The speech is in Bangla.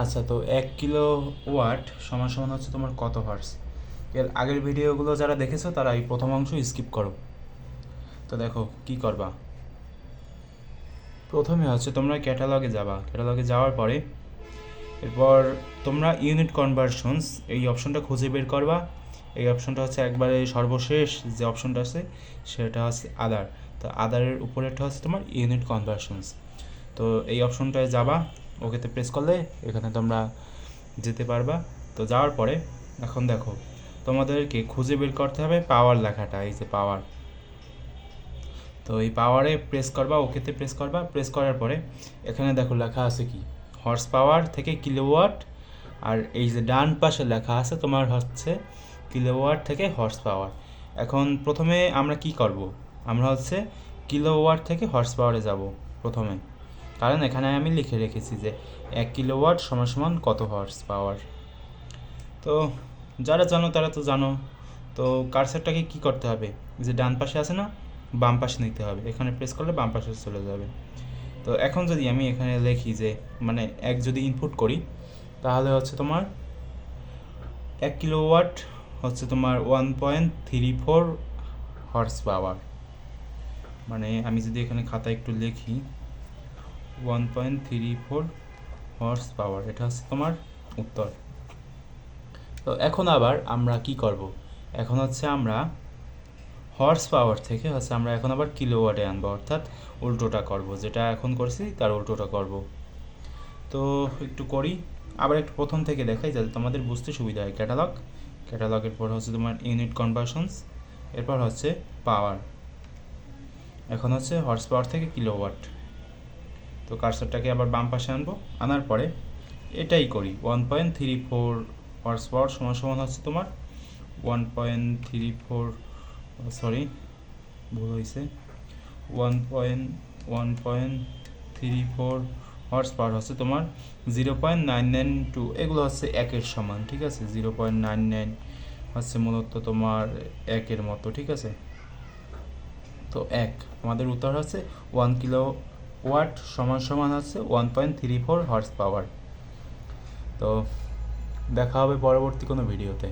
আচ্ছা তো এক কিলো ওয়াট সমান সমান হচ্ছে তোমার কত হার্স এর আগের ভিডিওগুলো যারা দেখেছ, তারা এই প্রথম অংশ স্কিপ করো। তো দেখো, কি করবা? প্রথমে হচ্ছে তোমরা ক্যাটালগে যাবা। ক্যাটালগে যাওয়ার পরে এরপর তোমরা ইউনিট কনভার্সনস এই অপশনটা খুঁজে বের করবা। এই অপশনটা হচ্ছে একবারে সর্বশেষ যে অপশনটা আছে, সেটা হচ্ছে আদার তো আদারের উপরেরটা হচ্ছে তোমার ইউনিট কনভার্সনস তো এই অপশনটায় যাবা ওকেতে প্রেস করলে এখানে তোমরা যেতে পারবা। তো যাওয়ার পরে এখন দেখো, তোমাদেরকে খুঁজে বের করতে হবে পাওয়ার লেখাটা, এই যে পাওয়ার তো এই পাওয়ারে প্রেস করবা ওকেতে প্রেস করবা প্রেস করার পরে এখানে দেখো লেখা আছে কি? হর্স পাওয়ার থেকে কিলোওয়াট আর এই যে ডান পাশে লেখা আছে তোমার হচ্ছে কিলোওয়াট থেকে হর্স পাওয়ার এখন প্রথমে আমরা কি করব? আমরা হচ্ছে কিলোওয়াট থেকে হর্স পাওয়ারে যাব প্রথমে। কারণ এখানে আমি লিখে রেখেছি যে এক কিলোওয়াট সমান সমান কত হর্স পাওয়ার তো যারা জানো তারা তো জানো, তো কারসারটাকে কি করতে হবে? যে ডান পাশে আছে না, বাম পাশে নিতে হবে। এখানে প্রেস করলে বাম পাশে চলে যাবে। তো এখন যদি আমি এখানে লিখি যে মানে এক যদি ইনপুট করি, তাহলে হচ্ছে তোমার এক কিলোওয়াট হচ্ছে তোমার one point three four horse power মানে আমি যদি এখানে খাতায় একটু লিখি one point three four horse power এটা হচ্ছে তোমার উত্তর। তো এখন আবার আমরা কি করব? এখন হচ্ছে আমরা হর্স পাওয়ার থেকে হচ্ছে আমরা এখন আবার কিলোওয়াটে আনব, অর্থাৎ উল্টোটা করব। যেটা এখন করছি, তার উল্টোটা করব। তো একটু করি। আবার একটু প্রথম থেকে দেখাই, যাতে তোমাদের বুঝতে সুবিধা হয়। ক্যাটালগ ক্যাটালগের পর হচ্ছে তোমার ইউনিট কনভার্সনস এরপর হচ্ছে পাওয়ার এখন হচ্ছে হর্স পাওয়ার থেকে কিলোওয়াট তো কার্সারটাকে আবার বাম পাশে আনব। আনার পরে এটাই করি। One point three four horse power সমান সমান হচ্ছে তোমার one point three four sorry ভুল হয়েছে one point one point three four horse power হচ্ছে তোমার zero point nine nine two এগুলো হচ্ছে একের সমান, ঠিক আছে? জিরো পয়েন্ট নাইন নাইন হচ্ছে মূলত তোমার একের মতো, ঠিক আছে? তো এক, আমাদের উত্তর হচ্ছে ওয়ান কিলো ওয়াট সমান সমান হচ্ছে one point three four horse power তো দেখা হবে পরবর্তী কোনো ভিডিওতে।